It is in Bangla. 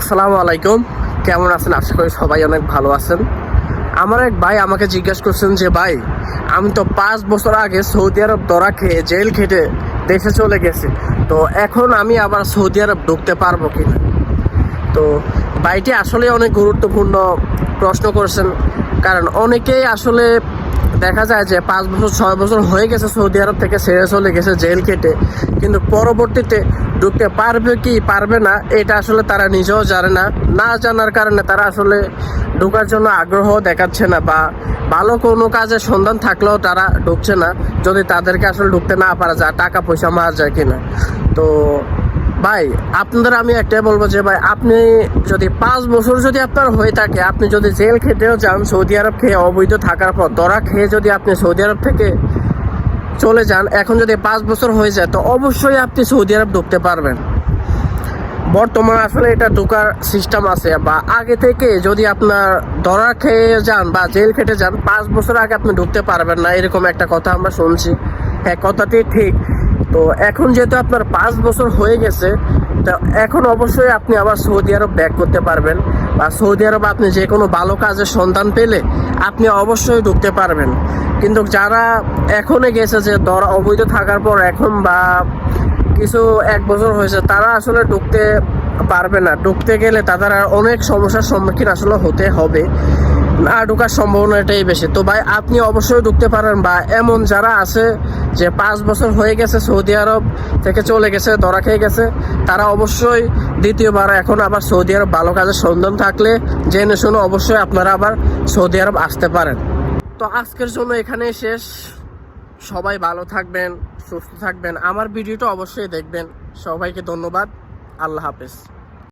আসসালামু আলাইকুম। কেমন আছেন? আশা করি সবাই অনেক ভালো আছেন। আমার এক ভাই আমাকে জিজ্ঞেস করছেন যে, ভাই, আমি তো পাঁচ বছর আগে সৌদি আরব দরা খেয়ে জেল খেটে দেশে চলে গেছি। তো এখন আমি আবার সৌদি আরব ঢুকতে পারব কিনা? তো ভাইটি আসলে অনেক গুরুত্বপূর্ণ প্রশ্ন করেছেন। কারণ অনেকেই আসলে দেখা যায় যে পাঁচ বছর, ছয় বছর হয়ে গেছে সৌদি আরব থেকে ছেড়ে চলে গেছে জেল কেটে কিন্তু পরবর্তীতে ঢুকতে পারবে কি পারবে না, এটা আসলে তারা নিজেও জানে না। না জানার কারণে তারা আসলে ঢোকার জন্য আগ্রহ দেখাচ্ছে না বা ভালো কোনো কাজের সন্ধান থাকলেও তারা ঢুকছে না, যদি তাদেরকে আসলে ঢুকতে না পারা যায়, টাকা পয়সা মারা যায় কিনা। তো ভাই, আপনাদের আমি একটাই বলব যে ভাই, আপনি যদি পাঁচ বছর যদি আপনার হয়ে থাকে, আপনি যদি জেল খেতেও যান, সৌদি আরব খেয়ে অবৈধ থাকার পর, দরা খেয়ে যদি আপনি সৌদি আরব থেকে চলে যান, এখন যদি পাঁচ বছর হয়ে যায়, তো অবশ্যই আপনি সৌদি আরব ঢুকতে পারবেন। বর্তমানে আসলে এটা ঢোকার সিস্টেম আছে, বা আগে থেকে যদি আপনার ধরা খেয়ে যান বা জেল খেটে যান, পাঁচ বছর আগে আপনি ঢুকতে পারবেন না, এরকম একটা কথা আমরা শুনছি। হ্যাঁ কথাটি ঠিক। তো এখন যেহেতু আপনার পাঁচ বছর হয়ে গেছে, তো এখন অবশ্যই আপনি আবার সৌদি আরব ব্যাক করতে পারবেন। বা সৌদি আরব আপনি যে কোনো ভালো কাজের সন্ধান পেলে আপনি অবশ্যই ঢুকতে পারবেন। কিন্তু যারা এখনই গেছে যে ধরা অবৈধ থাকার পর এখন বা কিছু এক বছর হয়েছে, তারা আসলে ঢুকতে পারবে না। ঢুকতে গেলে তাদের অনেক সমস্যার সম্মুখীন আসলে হতে হবে। না ঢোকার সম্ভাবনা এটাই বেশি। তো ভাই, আপনি অবশ্যই ঢুকতে পারেন বা এমন যারা আছে যে পাঁচ বছর হয়ে গেছে সৌদি আরব থেকে চলে গেছে, ধরা খেয়ে গেছে, তারা অবশ্যই দ্বিতীয়বার এখন আবার সৌদি আরব ভালো কাজের সন্ধান থাকলে জেনে শুনে অবশ্যই আপনারা আবার সৌদি আরব আসতে পারেন। তো আজকের জন্য এখানেই শেষ। সবাই ভালো থাকবেন, সুস্থ থাকবেন। আমার ভিডিওটা অবশ্যই দেখবেন। সবাইকে ধন্যবাদ। আল্লাহ হাফেজ।